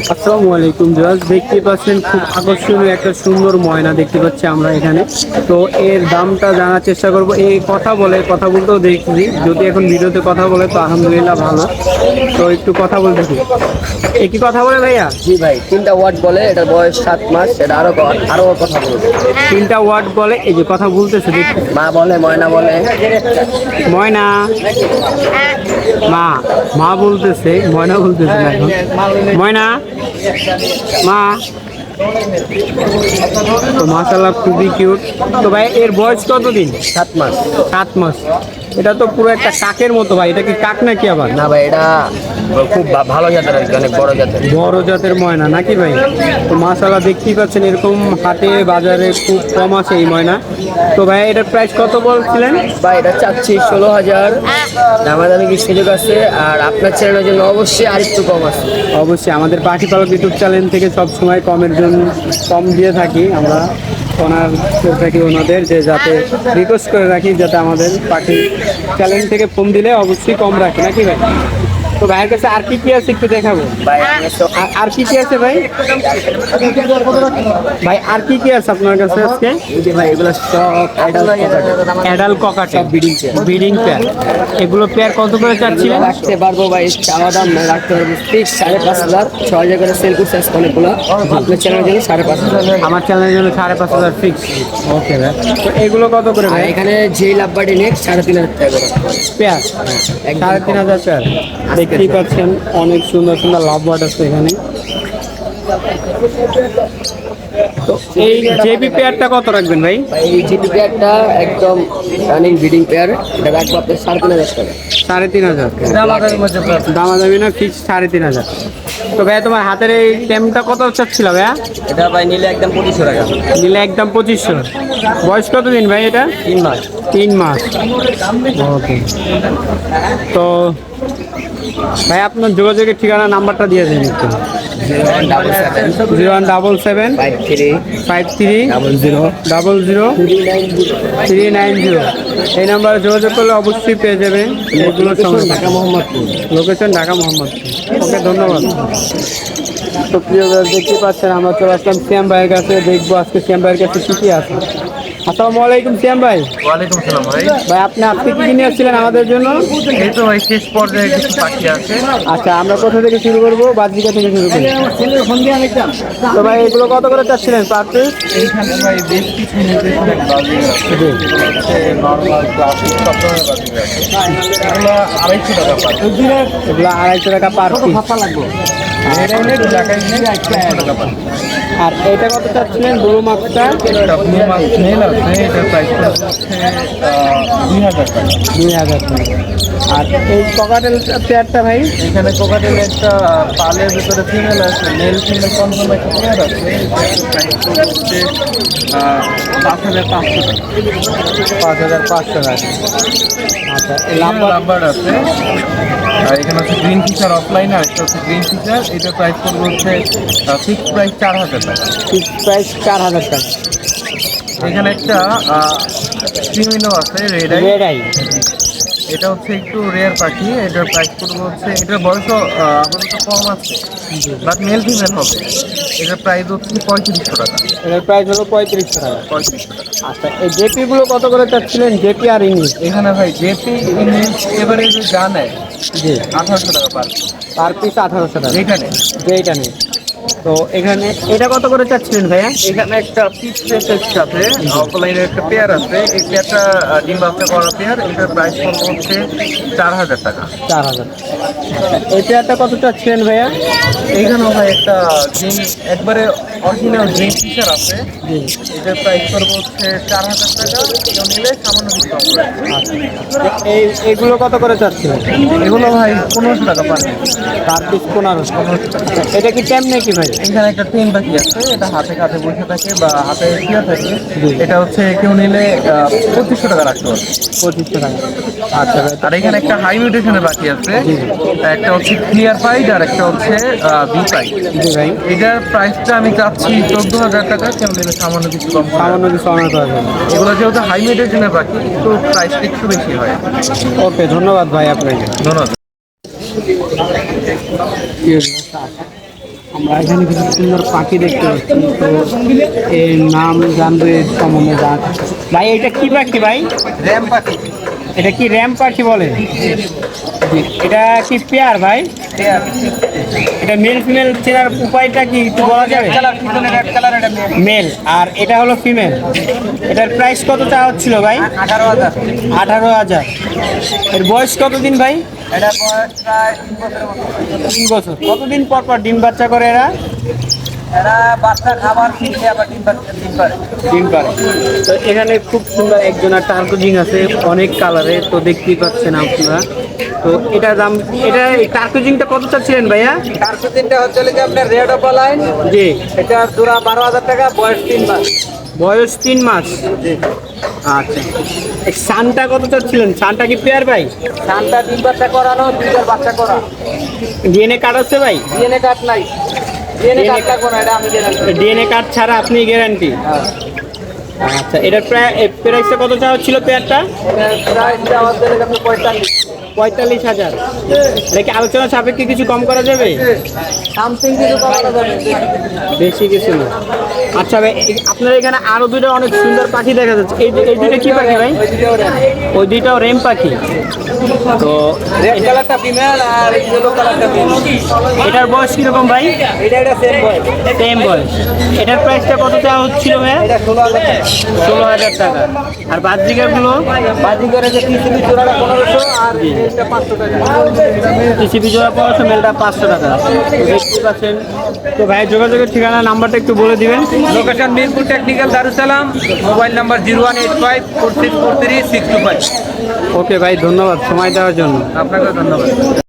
আসসালামু আলাইকুম জাজ দেখতে পাচ্ছেন খুব আকর্ষণীয় একটা সুন্দর ময়না দেখতে পাচ্ছি আমরা এখানে। তো এর দামটা জানার চেষ্টা করব। এই কথা বলে কথা বলতেও দেখছি। যদি এখন ভিডিওতে কথা বলে তো আলহামদুলিল্লাহ ভালো। তো একটু কথা বলতে দেখি। এ কি কথা বলে ভাইয়া? জি ভাই তিনটা ওয়ার্ড বলে এটার বয়স সাত মাস এটা আরও আরও কথা বলবে। তিনটা ওয়ার্ড বলে এই যে কথা বলতেছে মা বলে ময়না বলে। ময়না? মা মা বলতেছে ময়না বলতেছে না এখন। ময়না? মা। তো মাশাল্লাহ খুবই কিউট তো ভাই এর বয়স কতদিন? সাত মাস। সাত মাস। এটা তো পুরো একটা কাকের মতো ভাই এটা কি কাক নাকি আবার? না ভাই এটা খুব ভালো জাতের অনেক বড় জাতের। বড় জাতের ময়না নাকি ভাই? তো মাশাল্লাহ দেখতেই পাচ্ছেন এরকম হাটে বাজারে খুব কম আছে এই ময়না। তো ভাই এটার প্রাইস কত বলছিলেন? ভাই এটা চাচ্ছি ষোলো হাজার। দামাদামি কি সুযোগ আছে? আর আপনার চ্যানেলের জন্য অবশ্যই আর একটু কম আছে। অবশ্যই আমাদের পাখি পালক ইউটিউব চ্যানেল থেকে সব সময় কমের জন্য কম দিয়ে থাকি আমরা। ওনার থাকি ওনাদের যে যাতে রিকোয়েস্ট করে রাখি, যাতে আমাদের পাখি চ্যালেঞ্জ থেকে ফোন দিলে অবশ্যই কম রাখি। নাকি ভাই? তো ভাইয়ের কাছে আর কি কি আছে একটু দেখাবো? ভাই আর- কি কি আছে ভাই? ভাই আর কি কি আছে আপনার কাছে আজকে। অ্যাডাল ককাটে বিডিং পেয়ার বিডিং পেয়ার এগুলো পেয়ার কত করে চাচ্ছিলেন? রাখতে পারব ভাই চাওয়া দাম না রাখতে পারব। ফিক্স সাড়ে পাঁচ হাজার। ছ হাজার করে সেল করছে আজকে অনেকগুলো। আপনার চ্যানেলের জন্য সাড়ে পাঁচ হাজার। আমার চ্যানেলের জন্য সাড়ে পাঁচ হাজার ফিক্স ওকে ভাই। তো এগুলো কত করে ভাই? এখানে যেই লাভবাড়ি নেক্সট সাড়ে তিন হাজার টাকা পেয়ার সাড়ে তিন হাজার পেয়ার দেখতেই পাচ্ছেন অনেক সুন্দর সুন্দর লাভ বার্ড আছে এখানে। তো এই জেবি পেয়ারটা কত রাখবেন ভাই? ভাই এই পেয়ারটা একদম রানিং ব্রিডিং পেয়ার এটা রাখব আপনার সাড়ে তিন হাজার টাকা। সাড়ে তিন হাজার। দামাদামি না ফিক্স সাড়ে তিন হাজার। তো ভাইয়া তোমার হাতের এই টেমটা কত চাচ্ছিল ভাইয়া? এটা ভাই নিলে একদম পঁচিশশো টাকা। নিলে একদম পঁচিশশো। বয়স কত দিন ভাই এটা? তিন মাস। তিন মাস। ওকে। তো ভাই আপনার যোগাযোগের ঠিকানা নাম্বারটা দিয়ে দিন একটু। Zero one double seven five three double zero three nine zero. এই নাম্বারে যোগাযোগ করলে অবশ্যই পেয়ে যাবেন এগুলো সঙ্গে। ঢাকা মোহাম্মদপুর। লোকেশন ঢাকা মোহাম্মদপুর। ওকে ধন্যবাদ। তো প্রিয় দেখতে পাচ্ছেন আমরা চলে আসলাম শ্যাম ভাইয়ের কাছে। দেখব আজকে শ্যাম ভাইয়ের কাছে কী কী আছে। আসসালামু আলাইকুম শ্যাম ভাই। ওয়ালাইকুম সালাম ভাই। ভাই আপনি আজকে কি নিয়ে আসছিলেন আমাদের জন্য? এই তো ভাই শেষ পর্যায়ে কিছু পাখি আছে। আচ্ছা আমরা কোথা থেকে শুরু করব? বাজিকা থেকে শুরু করব তো ভাই এগুলো কত করে চাচ্ছিলেন পার পিস এইখানে ভাই বেশ কিছু আড়াইশো টাকা পার পিস আর এটা কত চাচ্ছিলেন? ব্লু মাছটা? দুই হাজার টাকা। আর এই ককাটেল পেয়ারটা ভাই? এখানে কোকাটেল একটা পালের ভিতরে ফিমেল আছে মেল ফিমেল কনফার্ম একটা পেয়ার আছে পাঁচ হাজার পাঁচশো টাকা। পাঁচ হাজার পাঁচশো টাকা। আচ্ছা লাম্বার আছে। আর এখানে হচ্ছে গ্রিন ফিচার অফলাইন আর একটা হচ্ছে গ্রিন ফিচার এটা প্রাইস পড়বে হচ্ছে ফিক্স প্রাইস চার হাজার টাকা। ফিক্স প্রাইস চার হাজার টাকা। এখানে একটা ক্রিমিনো আছে রেড আই রেড আই এটা হচ্ছে একটু রেয়ার পাখি এটার প্রাইস পড়বে হচ্ছে এটার বয়সও আহ, আপাতত কম আছে বাট মেল ফিমেল হবে। এটার প্রাইস হচ্ছে পঁয়ত্রিশশো টাকা। এটার প্রাইস হলো পঁয়ত্রিশশো টাকা। পঁয়ত্রিশশো টাকা। আচ্ছা এই জেপিগুলো কত করে চাচ্ছিলেন? জেপি আর ইংলিশ? এখানে ভাই জেপি ইংলিশ এবারে যা নেয় জি। আঠারোশো টাকা পার পার পিস আঠারোশো টাকা। এখানে যেইটা নেই তো এখানে এটা কত করে চাচ্ছিলেন ভাইয়া? এখানে একটা পিচ প্রেসের সাথে। অফলাইনের একটা পেয়ার আছে। এই পেয়ারটা ডিম বাচ্চা করা পেয়ার এটার প্রাইস পড়বে হচ্ছে চার হাজার টাকা। চার হাজার। এই পেয়ারটা কত চাচ্ছিলেন ভাইয়া? এইখানেও ভাই একটা ড্রিম একবারে অরিজিনাল ড্রিম ফিচার আছে। এটার প্রাইস পড়বে হচ্ছে চার হাজার টাকা। কেউ নিলে সামান্য ডিসকাউন্ট এই এগুলো কত করে চাচ্ছিলেন এগুলো ভাই পনেরোশো টাকা পার পিস পনেরোশো এটা কি ট্যাম নাকি ভাই? এখানে একটা ট্রেন বাকি আছে এটা হাতে কাঁধে বসে থাকে বা হাতে শুয়ে থাকে। এটা হচ্ছে কেউ নিলে পঁচিশশো টাকা রাখতে পারবে পঁচিশশো টাকা। আচ্ছা আর এখানে একটা হাই মিউটেশনের বাকি আছে। একটা হচ্ছে ক্লিয়ার পাইড আর একটা হচ্ছে বি পাইড এটার প্রাইসটা আমি চাচ্ছি চোদ্দ হাজার টাকা কেউ নিলে সামান্য কিছু কম সামান্য কিছু অনার এগুলো যেহেতু হাই মিউটেশনের বাকি একটু প্রাইসটা একটু বেশি হয়। ওকে ধন্যবাদ ভাই আপনাকে। ধন্যবাদ। আমরা এখানে কিছু সুন্দর পাখি দেখতে পাচ্ছি। তো এর নাম জানব এর সম্বন্ধে জান ভাই এটা কি পাখি ভাই? র্যাম পাখি। এটা কি র্যাম পাখি বলে? জি, এটা কি পেয়ার ভাই? এটা মেল ফিমেল চেনার উপায়টা কি একটু বলা যাবে? মেল। আর এটা হলো ফিমেল। এটার প্রাইস কত চাওয়া হচ্ছিল ভাই? আঠারো হাজার। আঠারো হাজার। এর বয়স কতদিন ভাই? এটা বয়স প্রায় তিন বছর। কতদিন পর পর ডিম বাচ্চা করে এরা? এরা বাচ্চা খাবার কিনলে আবার ডিম ডিম পারে ডিম পারে তো এখানে খুব সুন্দর একজনের টার্কোজিং আছে অনেক কালারের তো দেখতেই পাচ্ছেন আপনারা। তো এটা দাম এটা টার্কোজিংটা কত চাচ্ছিলেন ভাইয়া? তিনটা হচ্ছে যে আপনার রেড অফ লাইন জি। এটা জোড়া বারো হাজার টাকা বয়স তিন মাস। বয়স তিন মাস? আচ্ছা। এই সানটা কত চাচ্ছিলেন? সানটা কি পেয়ার ভাই? ধানটা ডিম বাচ্চা করানো দুইটার বাচ্চা করা। ডিএনএ কার্ড আছে ভাই? ডিএনএ কার্ড নাই। ডিএনএ কার্ড এটা ছাড়া আপনি গ্যারান্টি আচ্ছা এটার প্রায় প্রাইসটা কত চাওয়া ছিল পেয়ারটা পঁয়তাল্লিশ। হাজার। কি আলোচনা সাপেক্ষে কিছু কম করা যাবে? সামথিং কিছু করা যাবে। বেশি কিছু না। আচ্ছা ভাই আপনার এখানে আরও দুটো অনেক সুন্দর পাখি দেখা যাচ্ছে। এই এই দুটো কি পাখি ভাই? ওই দুটো দুইটাও রেম পাখি। তো এটার বয়স কীরকম ভাই? এটা এটা সেম বয়স। এটার প্রাইসটা কত চাওয়া হচ্ছিল ভাই এটা ষোলো হাজার টাকা। আর বাদদিকারগুলো বাজি করে যে পিসিবি চোরাটা পনেরোশো আর এটা পাঁচশো টাকা। টিসিপি জোড়া মেলটা পাঁচশো টাকা। দেখতে পাচ্ছেন। তো ভাই যোগাযোগের ঠিকানা নাম্বারটা একটু বলে দিবেন। Location Mirpur technical Darussalam mobile number zero one eight five four six four three six two five okay ভাই ধন্যবাদ সময় দেওয়ার জন্য। আপনাকে ধন্যবাদ।